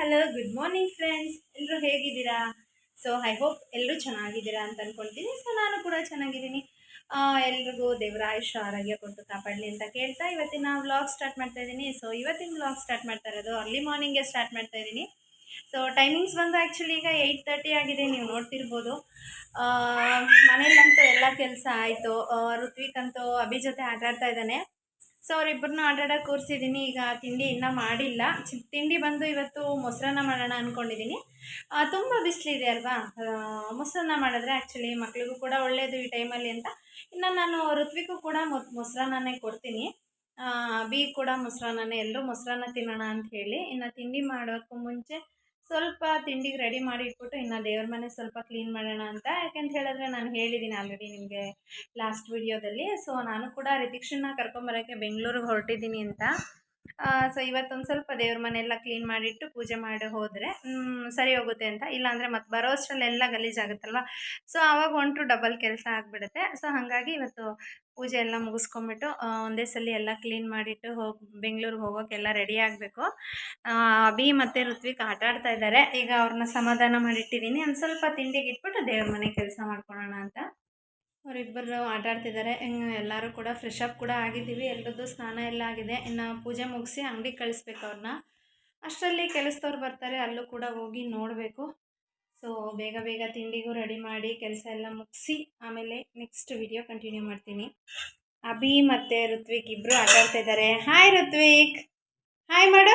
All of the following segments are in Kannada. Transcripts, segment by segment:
ಹಲೋ ಗುಡ್ ಮಾರ್ನಿಂಗ್ ಫ್ರೆಂಡ್ಸ್ ಎಲ್ಲರೂ ಹೇಗಿದ್ದೀರಾ? ಸೊ ಐ ಹೋಪ್ ಎಲ್ಲರೂ ಚೆನ್ನಾಗಿದ್ದೀರಾ ಅಂತ ಅಂದ್ಕೊಳ್ತೀನಿ ಸೊ ನಾನು ಕೂಡ ಚೆನ್ನಾಗಿದ್ದೀನಿ. ಎಲ್ರಿಗೂ ದೇವರ ಆಯುಷ್ಯ ಆರೋಗ್ಯ ಕೊಟ್ಟು ಕಾಪಾಡಲಿ ಅಂತ ಕೇಳ್ತಾ ಇವತ್ತಿನ ವ್ಲಾಗ್ ಸ್ಟಾರ್ಟ್ ಮಾಡ್ತಾ ಇದ್ದೀನಿ ಸೊ ಇವತ್ತಿನ ವ್ಲಾಗ್ ಸ್ಟಾರ್ಟ್ ಮಾಡ್ತಾ ಇರೋದು ಅರ್ಲಿ ಮಾರ್ನಿಂಗೇ ಸ್ಟಾರ್ಟ್ ಮಾಡ್ತಾ ಇದ್ದೀನಿ ಸೊ ಟೈಮಿಂಗ್ಸ್ ಬಂದು ಆ್ಯಕ್ಚುಲಿ ಈಗ ಏಯ್ಟ್ ತರ್ಟಿ ಆಗಿದೆ. ನೀವು ನೋಡ್ತಿರ್ಬೋದು. ಮನೇಲಂತೂ ಎಲ್ಲ ಕೆಲಸ ಆಯಿತು. ಋತ್ವಿಕ್ ಅಂತೂ ಅಭಿ ಜೊತೆ ಆಟಾಡ್ತಾ ಇದ್ದಾನೆ. ಸೊ ಅವರಿಬ್ಬರನ್ನೂ ಆಟಾಡಕ್ಕೆ ಕೂರಿಸಿದ್ದೀನಿ ಈಗ ತಿಂಡಿ ಇನ್ನೂ ಮಾಡಿಲ್ಲ. ತಿಂಡಿ ಬಂದು ಇವತ್ತು ಮೊಸರನ್ನ ಮಾಡೋಣ ಅಂದ್ಕೊಂಡಿದ್ದೀನಿ ತುಂಬ ಬಿಸಿಲಿದೆ ಅಲ್ವಾ? ಮೊಸರನ್ನ ಮಾಡಿದ್ರೆ ಆ್ಯಕ್ಚುಲಿ ಮಕ್ಕಳಿಗೂ ಕೂಡ ಒಳ್ಳೆಯದು ಈ ಟೈಮಲ್ಲಿ ಅಂತ. ಇನ್ನು ನಾನು ಋತ್ವಿಗೂ ಕೂಡ ಮೊಸರನ್ನೇ ಕೊಡ್ತೀನಿ. ಬಿ ಕೂಡ ಮೊಸರನ್ನೇ ಎಲ್ಲರೂ ಮೊಸರನ್ನ ತಿನ್ನೋಣ ಅಂತ ಹೇಳಿ. ಇನ್ನು ತಿಂಡಿ ಮಾಡೋಕ್ಕೂ ಮುಂಚೆ ಸ್ವಲ್ಪ ತಿಂಡಿಗೆ ರೆಡಿ ಮಾಡಿ ಇಟ್ಬಿಟ್ಟು ಇನ್ನು ದೇವ್ರ ಮನೆ ಸ್ವಲ್ಪ ಕ್ಲೀನ್ ಮಾಡೋಣ ಅಂತ. ಯಾಕೆಂತ ಹೇಳಿದ್ರೆ ನಾನು ಹೇಳಿದ್ದೀನಿ ಆಲ್ರೆಡಿ ನಿಮಗೆ ಲಾಸ್ಟ್ ವಿಡಿಯೋದಲ್ಲಿ ಸೊ ನಾನು ಕೂಡ ರಿತಿಕ್ಷನ್ನ ಕರ್ಕೊಂಬರೋಕ್ಕೆ ಬೆಂಗಳೂರಿಗೆ ಹೊರಟಿದ್ದೀನಿ ಅಂತ. ಸೊ ಇವತ್ತೊಂದು ಸ್ವಲ್ಪ ದೇವ್ರ ಮನೆಯೆಲ್ಲ ಕ್ಲೀನ್ ಮಾಡಿಟ್ಟು ಪೂಜೆ ಮಾಡಿ ಹೋದರೆ ಸರಿ ಹೋಗುತ್ತೆ ಅಂತ. ಇಲ್ಲಾಂದರೆ ಮತ್ತೆ ಬರೋ ಅಷ್ಟರಲ್ಲೆಲ್ಲ ಗಲೀಜಾಗುತ್ತಲ್ವ ಸೊ ಆವಾಗ ಒಂಟು ಡಬಲ್ ಕೆಲಸ ಆಗಿಬಿಡುತ್ತೆ. ಸೊ ಹಾಗಾಗಿ ಇವತ್ತು ಪೂಜೆ ಎಲ್ಲ ಮುಗಿಸ್ಕೊಂಬಿಟ್ಟು ಒಂದೇ ಸಲ ಎಲ್ಲ ಕ್ಲೀನ್ ಮಾಡಿಟ್ಟು ಹೋಗಿ ಬೆಂಗಳೂರಿಗೆ ಹೋಗೋಕ್ಕೆಲ್ಲ ರೆಡಿ ಆಗಬೇಕು. ಅಭಿ ಮತ್ತು ಋತ್ವಿಕ್ ಆಟ ಆಡ್ತಾ ಇದ್ದಾರೆ ಈಗ ಅವ್ರನ್ನ ಸಮಾಧಾನ ಮಾಡಿಟ್ಟಿದ್ದೀನಿ ಒಂದು ಸ್ವಲ್ಪ ತಿಂಡಿಗೆ ಇಟ್ಬಿಟ್ಟು ದೇವ್ರ ಮನೆ ಕೆಲಸ ಮಾಡ್ಕೊಳ್ಳೋಣ ಅಂತ. ಅವರಿಬ್ಬರು ಆಟ ಆಡ್ತಿದ್ದಾರೆ ಎಲ್ಲರೂ ಕೂಡ ಫ್ರೆಶ್ ಅಪ್ ಕೂಡ ಆಗಿದ್ದೀವಿ. ಎಲ್ರದ್ದು ಸ್ನಾನ ಎಲ್ಲ ಆಗಿದೆ. ಇನ್ನು ಪೂಜೆ ಮುಗಿಸಿ ಅಂಗಡಿಗೆ ಕಳಿಸ್ಬೇಕು ಅವ್ರನ್ನ. ಅಷ್ಟರಲ್ಲಿ ಕೆಲಸದವ್ರು ಬರ್ತಾರೆ. ಅಲ್ಲೂ ಕೂಡ ಹೋಗಿ ನೋಡಬೇಕು. ಸೊ ಬೇಗ ಬೇಗ ತಿಂಡಿಗೂ ರೆಡಿ ಮಾಡಿ ಕೆಲಸ ಎಲ್ಲ ಮುಗಿಸಿ ಆಮೇಲೆ ನೆಕ್ಸ್ಟ್ ವಿಡಿಯೋ ಕಂಟಿನ್ಯೂ ಮಾಡ್ತೀನಿ. ಅಭಿ ಮತ್ತು ಋತ್ವಿಕ್ ಇಬ್ಬರು ಆಟ ಆಡ್ತಾ ಇದ್ದಾರೆ ಹಾಯ್ ಋತ್ವಿಕ್. ಹಾಯ್ ಮಾಡು.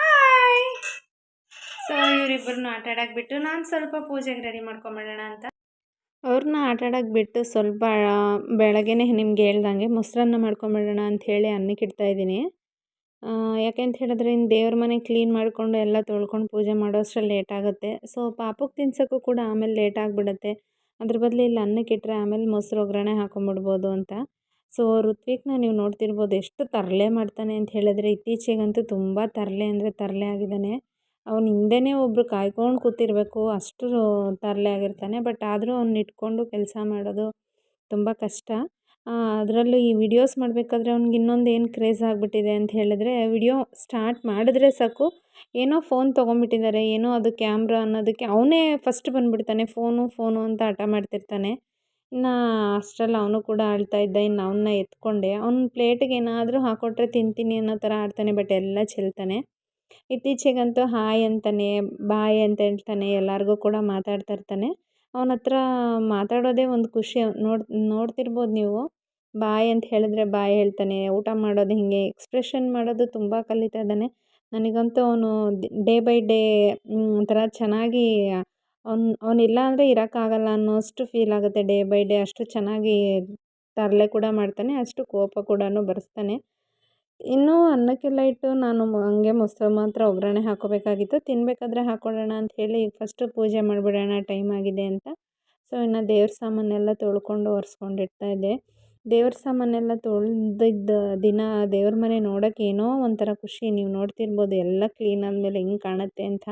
ಹಾಯ್ ಸೊ ಇವರಿಬ್ಬರನ್ನು ಆಟ ಬಿಟ್ಟು ನಾನು ಸ್ವಲ್ಪ ಪೂಜೆಗೆ ರೆಡಿ ಮಾಡ್ಕೊಂಬಿಡೋಣ ಅಂತ. ಅವ್ರನ್ನ ಆಟ ಆಡೋಕೆ ಬಿಟ್ಟು ಸ್ವಲ್ಪ ಬೆಳಗ್ಗೆನೇ ನಿಮ್ಗೆ ಹೇಳ್ದಂಗೆ ಮೊಸರನ್ನ ಮಾಡ್ಕೊಂಬಿಡೋಣ ಅಂಥೇಳಿ ಅನ್ನಕ್ಕೆ ಇಡ್ತಾಯಿದ್ದೀನಿ ಯಾಕೆ ಅಂತ ಹೇಳಿದ್ರೆ ಇನ್ನು ದೇವ್ರ ಮನೆ ಕ್ಲೀನ್ ಮಾಡಿಕೊಂಡು ಎಲ್ಲ ತೊಳ್ಕೊಂಡು ಪೂಜೆ ಮಾಡೋ ಅಷ್ಟ್ರಲ್ಲಿ ಲೇಟ್ ಆಗುತ್ತೆ. ಸೊ ಪಾಪಕ್ಕೆ ತಿನ್ಸೋಕ್ಕೂ ಕೂಡ ಆಮೇಲೆ ಲೇಟ್ ಆಗಿಬಿಡುತ್ತೆ. ಅದ್ರ ಬದಲು ಇಲ್ಲಿ ಅನ್ನಕ್ಕೆ ಇಟ್ಟರೆ ಆಮೇಲೆ ಮೊಸರು ಒಗ್ಗರಣೆ ಹಾಕೊಂಬಿಡ್ಬೋದು ಅಂತ. ಸೊ, ಋತ್ವಿಕ್ನ ನೀವು ನೋಡ್ತಿರ್ಬೋದು ಎಷ್ಟು ತರಲೆ ಮಾಡ್ತಾನೆ ಅಂತ ಹೇಳಿದ್ರೆ ಇತ್ತೀಚೆಗಂತೂ ತುಂಬ ತರಲೆ ಅಂದರೆ ತರಲೆ ಆಗಿದ್ದಾನೆ. ಅವ್ನ ಹಿಂದೆನೇ ಒಬ್ಬರು ಕಾಯ್ಕೊಂಡು ಕೂತಿರಬೇಕು. ಅಷ್ಟು ತರಲೆ ಆಗಿರ್ತಾನೆ. ಬಟ್ ಆದರೂ ಅವ್ನ ಇಟ್ಕೊಂಡು ಕೆಲಸ ಮಾಡೋದು ತುಂಬ ಕಷ್ಟ. ಅದರಲ್ಲೂ ಈ ವಿಡಿಯೋಸ್ ಮಾಡಬೇಕಾದ್ರೆ ಅವ್ನಿಗೆ ಇನ್ನೊಂದು ಏನು ಕ್ರೇಜ್ ಆಗಿಬಿಟ್ಟಿದೆ ಅಂತ ಹೇಳಿದ್ರೆ, ವಿಡಿಯೋ ಸ್ಟಾರ್ಟ್ ಮಾಡಿದ್ರೆ ಸಾಕು. ಏನೋ ಫೋನ್ ತೊಗೊಂಬಿಟ್ಟಿದ್ದಾರೆ ಏನೋ ಅದು ಕ್ಯಾಮ್ರಾ ಅನ್ನೋದಕ್ಕೆ ಅವನೇ ಫಸ್ಟ್ ಬಂದುಬಿಡ್ತಾನೆ. ಫೋನು ಫೋನು ಅಂತ ಹಠ ಮಾಡ್ತಿರ್ತಾನೆ. ಇನ್ನು ಅಷ್ಟರಲ್ಲಿ ಅವನು ಕೂಡ ಆಳ್ತಾ ಇದ್ದ. ಇನ್ನು ಅವನ್ನ ಎತ್ಕೊಂಡೆ. ಅವ್ನ ಪ್ಲೇಟಿಗೆ ಏನಾದರೂ ಹಾಕ್ಕೊಟ್ರೆ ತಿಂತೀನಿ ಅನ್ನೋ ಥರ ಆಡ್ತಾನೆ. ಬಟ್ ಎಲ್ಲ ಚೆಲ್ತಾನೆ. ಇತ್ತೀಚೆಗಂತೂ ಹಾಯ್ ಅಂತಾನೆ, ಬಾಯ್ ಅಂತ ಹೇಳ್ತಾನೆ, ಎಲ್ಲರಿಗೂ ಕೂಡ ಮಾತಾಡ್ತಾ ಇರ್ತಾನೆ. ಅವನ ಹತ್ರ ಮಾತಾಡೋದೇ ಒಂದು ಖುಷಿ. ನೋಡ್, ನೋಡ್ತಿರ್ಬೋದು ನೀವು, ಬಾಯ್ ಅಂತ ಹೇಳಿದ್ರೆ ಬಾಯ್ ಹೇಳ್ತಾನೆ. ಊಟ ಮಾಡೋದು ಹೀಗೆ, ಎಕ್ಸ್ಪ್ರೆಷನ್ ಮಾಡೋದು ತುಂಬ ಕಲಿತಾ ಇದ್ದಾನೆ. ನನಗಂತೂ ಅವನು ಡೇ ಬೈ ಡೇ ಒಂಥರ ಚೆನ್ನಾಗಿ ಅವ್ನು ಅವನಿಲ್ಲ ಅಂದರೆ ಇರೋಕ್ಕಾಗಲ್ಲ ಅನ್ನೋಷ್ಟು ಫೀಲ್ ಆಗುತ್ತೆ. ಡೇ ಬೈ ಡೇ ಅಷ್ಟು ಚೆನ್ನಾಗಿ ತರಲೆ ಕೂಡ ಮಾಡ್ತಾನೆ, ಅಷ್ಟು ಕೋಪ ಕೂಡ ಬರೆಸ್ತಾನೆ. ಇನ್ನೂ ಅನ್ನಕ್ಕೆಲ್ಲ ಇಟ್ಟು ನಾನು ಹಂಗೆ ಮೊಸರು ಮಾತ್ರ ಒಗ್ಗರಣೆ ಹಾಕೋಬೇಕಾಗಿತ್ತು. ತಿನ್ನಬೇಕಾದ್ರೆ ಅಂತ ಹೇಳಿ ಫಸ್ಟು ಪೂಜೆ ಮಾಡಿಬಿಡೋಣ ಟೈಮ್ ಆಗಿದೆ ಅಂತ. ಸೊ ಇನ್ನು ದೇವ್ರ ಸಾಮಾನೆಲ್ಲ ತೊಳ್ಕೊಂಡು ಒರೆಸ್ಕೊಂಡು ಇಡ್ತಾ ಇದ್ದೆ. ದೇವ್ರ ಸಾಮಾನೆಲ್ಲ ತೊಳೆದಿದ್ದ ದಿನ ದೇವ್ರ ಮನೆ ನೋಡೋಕೆ ಏನೋ ಒಂಥರ ಖುಷಿ. ನೀವು ನೋಡ್ತಿರ್ಬೋದು ಎಲ್ಲ ಕ್ಲೀನ್ ಆದಮೇಲೆ ಹೆಂಗೆ ಕಾಣುತ್ತೆ ಅಂತ.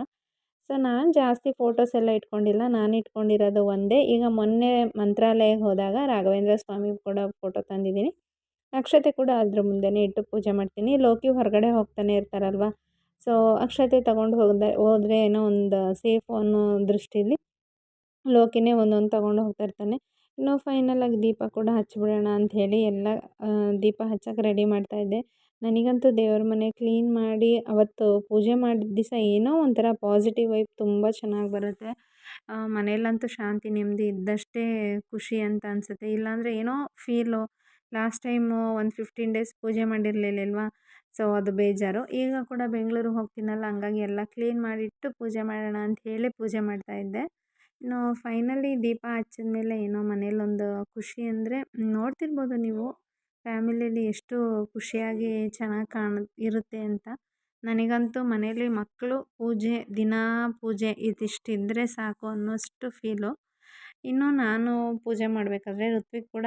ಸೊ ನಾನು ಜಾಸ್ತಿ ಫೋಟೋಸ್ ಎಲ್ಲ ಇಟ್ಕೊಂಡಿಲ್ಲ. ನಾನು ಇಟ್ಕೊಂಡಿರೋದು ಒಂದೇ. ಈಗ ಮೊನ್ನೆ ಮಂತ್ರಾಲಯಕ್ಕೆ ಹೋದಾಗ ರಾಘವೇಂದ್ರ ಸ್ವಾಮಿ ಕೂಡ ಫೋಟೋ ತಂದಿದ್ದೀನಿ. ಅಕ್ಷತೆ ಕೂಡ ಅದ್ರ ಮುಂದೆನೇ ಇಟ್ಟು ಪೂಜೆ ಮಾಡ್ತೀನಿ. ಲೋಕಿ ಹೊರಗಡೆ ಹೋಗ್ತಾನೆ ಇರ್ತಾರಲ್ವ? ಸೊ ಅಕ್ಷತೆ ತಗೊಂಡು ಹೋಗ್ದೆ, ಹೋದರೆ ಏನೋ ಒಂದು ಸೇಫು ಅನ್ನೋ ದೃಷ್ಟಿಲಿ ಲೋಕಿನೇ ಒಂದೊಂದು ತೊಗೊಂಡು ಹೋಗ್ತಾ ಇರ್ತಾನೆ. ಇನ್ನು ಫೈನಲಾಗಿ ದೀಪ ಕೂಡ ಹಚ್ಚಿಬಿಡೋಣ ಹೇಳಿ ಎಲ್ಲ ದೀಪ ಹಚ್ಚಕ್ಕೆ ರೆಡಿ ಮಾಡ್ತಾಯಿದ್ದೆ ನನಗಂತೂ ದೇವ್ರ ಮನೆ ಕ್ಲೀನ್ ಮಾಡಿ ಅವತ್ತು ಪೂಜೆ ಮಾಡಿದ ದಿವಸ ಏನೋ ಒಂಥರ ಪಾಸಿಟಿವ್ ವೈಬ್ ತುಂಬ ಚೆನ್ನಾಗಿ ಬರುತ್ತೆ. ಮನೆಯಲ್ಲಂತೂ ಶಾಂತಿ ನೆಮ್ಮದಿ ಇದ್ದಷ್ಟೇ ಖುಷಿ ಅಂತ ಅನಿಸುತ್ತೆ. ಇಲ್ಲಾಂದರೆ ಏನೋ ಫೀಲು ಲಾಸ್ಟ್ ಟೈಮು ಒಂದು ಫಿಫ್ಟೀನ್ ಡೇಸ್ ಪೂಜೆ ಮಾಡಿರಲಿಲ್ಲಲ್ವ? ಸೊ, ಅದು ಬೇಜಾರು. ಈಗ ಕೂಡ ಬೆಂಗಳೂರಿಗೆ ಹೋಗ್ತೀನಲ್ಲ, ಹಂಗಾಗಿ ಎಲ್ಲ ಕ್ಲೀನ್ ಮಾಡಿಟ್ಟು ಪೂಜೆ ಮಾಡೋಣ ಅಂತ ಹೇಳಿ ಪೂಜೆ ಮಾಡ್ತಾಯಿದ್ದೆ ಇನ್ನು ಫೈನಲಿ ದೀಪ ಹಚ್ಚಿದ ಮೇಲೆ ಏನೋ ಮನೇಲೊಂದು ಖುಷಿ ಅಂದರೆ ನೋಡ್ತಿರ್ಬೋದು ನೀವು. ಫ್ಯಾಮಿಲಿಯಲ್ಲಿ ಎಷ್ಟು ಖುಷಿಯಾಗಿ ಚೆನ್ನಾಗಿ ಕಾಣ, ಇರುತ್ತೆ ಅಂತ. ನನಗಂತೂ ಮನೇಲಿ ಮಕ್ಕಳು ಪೂಜೆ, ದಿನಾ ಪೂಜೆ ಇದಿಷ್ಟು ಇದ್ದರೆ ಸಾಕು ಅನ್ನೋಷ್ಟು ಫೀಲು ಇನ್ನು ನಾನು ಪೂಜೆ ಮಾಡಬೇಕಾದ್ರೆ ಋತ್ವಿಕ್ ಕೂಡ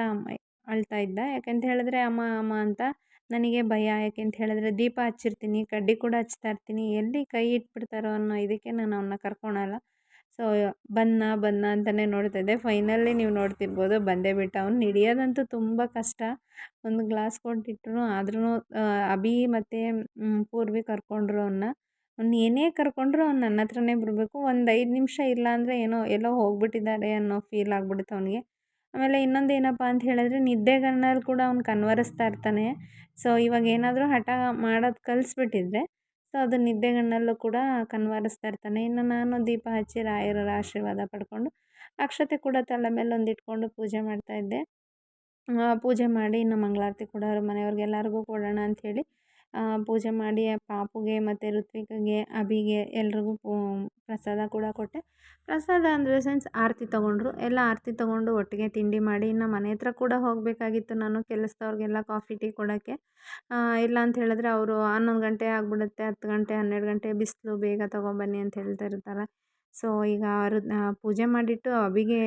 ಅಳ್ತಾ ಇದ್ದ. ಯಾಕೆಂತ ಹೇಳಿದ್ರೆ, ಅಮ್ಮ ಅಮ್ಮ ಅಂತ ನನಗೆ ಭಯ. ಯಾಕೆಂತ ಹೇಳಿದ್ರೆ, ದೀಪ ಹಚ್ಚಿರ್ತೀನಿ, ಕಡ್ಡಿ ಕೂಡ ಹಚ್ತಾ ಇರ್ತೀನಿ. ಎಲ್ಲಿ ಕೈ ಇಟ್ಬಿಡ್ತಾರೋ ಅನ್ನೋ ಇದಕ್ಕೆ ನಾನು ಅವನ್ನ ಕರ್ಕೊಳಲ್ಲ ಸೊ, ಬನ್ನ ಬನ್ನ ಅಂತಲೇ ನೋಡ್ತಾ ಇದ್ದೆ. ಫೈನಲಿ ನೀವು ನೋಡ್ತಿರ್ಬೋದು, ಬಂದೇ ಬಿಟ್ಟ. ಅವ್ನು ಹಿಡಿಯೋದಂತೂ ತುಂಬ ಕಷ್ಟ. ಒಂದು ಗ್ಲಾಸ್ ಕೊಟ್ಟಿಟ್ರು, ಆದ್ರೂ ಅಭಿ ಮತ್ತು ಪೂರ್ವಿ ಕರ್ಕೊಂಡ್ರು ಅವನ್ನ ಅವ್ನು ಏನೇ ಕರ್ಕೊಂಡ್ರು ಅವ್ನು ನನ್ನ ಹತ್ರನೇ ಬರಬೇಕು ಒಂದು ಐದು ನಿಮಿಷ ಇಲ್ಲ ಅಂದರೆ ಏನೋ ಎಲ್ಲೋ ಹೋಗ್ಬಿಟ್ಟಿದ್ದಾರೆ ಅನ್ನೋ ಫೀಲ್ ಆಗ್ಬಿಡುತ್ತೆ ಅವನಿಗೆ. ಆಮೇಲೆ ಇನ್ನೊಂದು ಏನಪ್ಪ ಅಂತ ಹೇಳಿದ್ರೆ ನಿದ್ದೆಗಣ್ಣಲ್ಲಿ ಕೂಡ ಅವ್ನು ಕನ್ವರಿಸ್ತಾ ಇರ್ತಾನೆ. ಸೊ ಇವಾಗ ಏನಾದರೂ ಹಠ ಮಾಡೋದು ಕಲಿಸ್ಬಿಟ್ಟಿದ್ರೆ ಸೊ ಅದು ನಿದ್ದೆಗಣ್ಣಲ್ಲೂ ಕೂಡ ಕನ್ವರಿಸ್ತಾ ಇರ್ತಾನೆ. ಇನ್ನು ನಾನು ದೀಪ ಹಚ್ಚಿ ರಾಯರ ಆಶೀರ್ವಾದ ಪಡ್ಕೊಂಡು, ಅಕ್ಷತೆ ಕೂಡ ತಲೆ ಮೇಲೆ ಒಂದಿಟ್ಕೊಂಡು ಪೂಜೆ ಮಾಡ್ತಾ ಇದ್ದೆ. ಪೂಜೆ ಮಾಡಿ ಇನ್ನು ಮಂಗಳಾರತಿ ಕೂಡ ಕೊಡೋರು ಮನೆಯವ್ರಿಗೆಲ್ಲರಿಗೂ ಕೊಡೋಣ ಅಂಥೇಳಿ ಪೂಜೆ ಮಾಡಿ ಪಾಪುಗೆ ಮತ್ತು ಋತ್ವಿಕಗೆ, ಅಭಿಗೆ ಎಲ್ರಿಗೂ ಪ್ರಸಾದ ಕೂಡ ಕೊಟ್ಟೆ. ಪ್ರಸಾದ ಅಂದರೆ ಸೆನ್ಸ್ ಆರತಿ ತೊಗೊಂಡ್ರು, ಎಲ್ಲ ಆರತಿ ತೊಗೊಂಡು ಒಟ್ಟಿಗೆ ತಿಂಡಿ ಮಾಡಿ, ಇನ್ನು ಮನೆ ಹತ್ರ ಕೂಡ ಹೋಗಬೇಕಾಗಿತ್ತು ನಾನು ಕೆಲಸದವ್ರಿಗೆಲ್ಲ ಕಾಫಿ, ಟೀ ಕೊಡೋಕ್ಕೆ. ಇಲ್ಲ ಅಂತ ಹೇಳಿದ್ರೆ ಅವರು ಹನ್ನೊಂದು ಗಂಟೆ ಆಗಿಬಿಡುತ್ತೆ, ಹತ್ತು ಗಂಟೆ, ಹನ್ನೆರಡು ಗಂಟೆ ಬಿಸಿಲು, ಬೇಗ ತೊಗೊಂಬನ್ನಿ ಅಂತ ಹೇಳ್ತಾ ಇರ್ತಾರೆ. ಸೊ ಈಗ ಅವರು ಪೂಜೆ ಮಾಡಿಟ್ಟು ಅಭಿಗೆ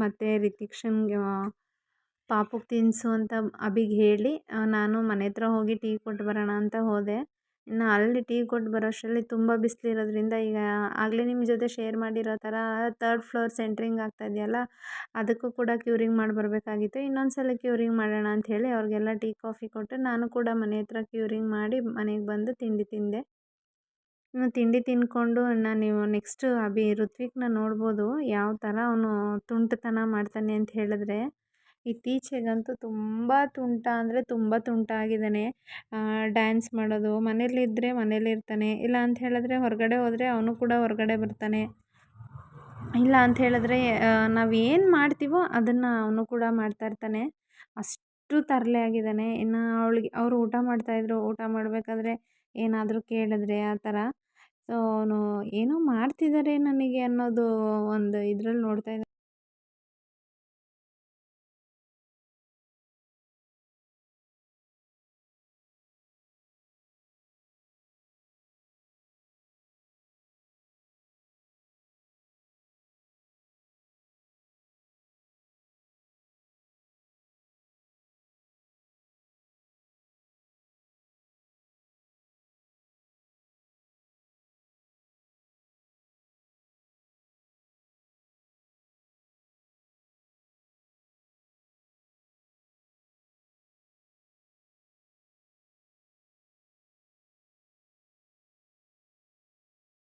ಮತ್ತು ರಿತಿಕ್ಷನ್ಗೆ ಪಾಪುಗೆ ತಿನ್ನಿಸು ಅಂತ ಅಭಿಗೆ ಹೇಳಿ ನಾನು ಮನೆ ಹತ್ರ ಹೋಗಿ ಟೀ ಕೊಟ್ಟು ಬರೋಣ ಅಂತ ಹೋದೆ. ಇನ್ನು ಅಲ್ಲಿ ಟೀ ಕೊಟ್ಟು ಬರೋ ಅಷ್ಟರಲ್ಲಿ ತುಂಬ ಬಿಸಿಲಿರೋದ್ರಿಂದ ಈಗ ಆಗಲೇ ನಿಮ್ಮ ಜೊತೆ ಶೇರ್ ಮಾಡಿರೋ ಥರ ತರ್ಡ್ ಫ್ಲೋರ್ ಸೆಂಟ್ರಿಂಗ್ ಆಗ್ತಾ ಇದೆಯಲ್ಲ, ಅದಕ್ಕೂ ಕೂಡ ಕ್ಯೂರಿಂಗ್ ಮಾಡಿ ಬರಬೇಕಾಗಿತ್ತು. ಇನ್ನೊಂದು ಸಲ ಕ್ಯೂರಿಂಗ್ ಮಾಡೋಣ ಅಂಥೇಳಿ ಅವ್ರಿಗೆಲ್ಲ ಟೀ ಕಾಫಿ ಕೊಟ್ಟು ನಾನು ಕೂಡ ಮನೆ ಹತ್ರ ಕ್ಯೂರಿಂಗ್ ಮಾಡಿ ಮನೆಗೆ ಬಂದು ತಿಂಡಿ ತಿಂದೆ. ಇನ್ನು ತಿಂಡಿ ತಿಂದ್ಕೊಂಡು ನಾನು ನೀವು ನೆಕ್ಸ್ಟ್ ಅಭಿ ಋತ್ವಿಕ್ನ ನೋಡ್ಬೋದು ಯಾವ ಥರ ಅವನು ತುಂಟತನ ಮಾಡ್ತಾನೆ ಅಂತ ಹೇಳಿದ್ರೆ ಇತ್ತೀಚೆಗಂತೂ ತುಂಬ ತುಂಟ ಅಂದರೆ ತುಂಬ ತುಂಟ ಆಗಿದ್ದಾನೆ ಡ್ಯಾನ್ಸ್ ಮಾಡೋದು ಮನೇಲಿದ್ದರೆ ಮನೇಲಿರ್ತಾನೆ ಇಲ್ಲ ಅಂತ ಹೇಳಿದ್ರೆ ಹೊರಗಡೆ ಹೋದರೆ ಅವನು ಕೂಡ ಹೊರಗಡೆ ಬರ್ತಾನೆ. ಇಲ್ಲ ಅಂತ ಹೇಳಿದ್ರೆ ನಾವು ಏನು ಮಾಡ್ತೀವೋ ಅದನ್ನು ಅವನು ಕೂಡ ಮಾಡ್ತಾ ಇರ್ತಾನೆ. ಅಷ್ಟು ತರಲೆ ಆಗಿದ್ದಾನೆ. ಇನ್ನು ಅವಳಿಗೆ, ಅವರು ಊಟ ಮಾಡ್ತಾಯಿದ್ರು ಊಟ ಮಾಡಬೇಕಾದ್ರೆ ಏನಾದರೂ ಕೇಳಿದ್ರೆ ಆ ಥರ. ಸೊ ಅವನು ಏನೋ ಮಾಡ್ತಿದ್ದಾರೆ ನನಗೆ ಅನ್ನೋದು ಒಂದು ಇದ್ರಲ್ಲಿ ನೋಡ್ತಾ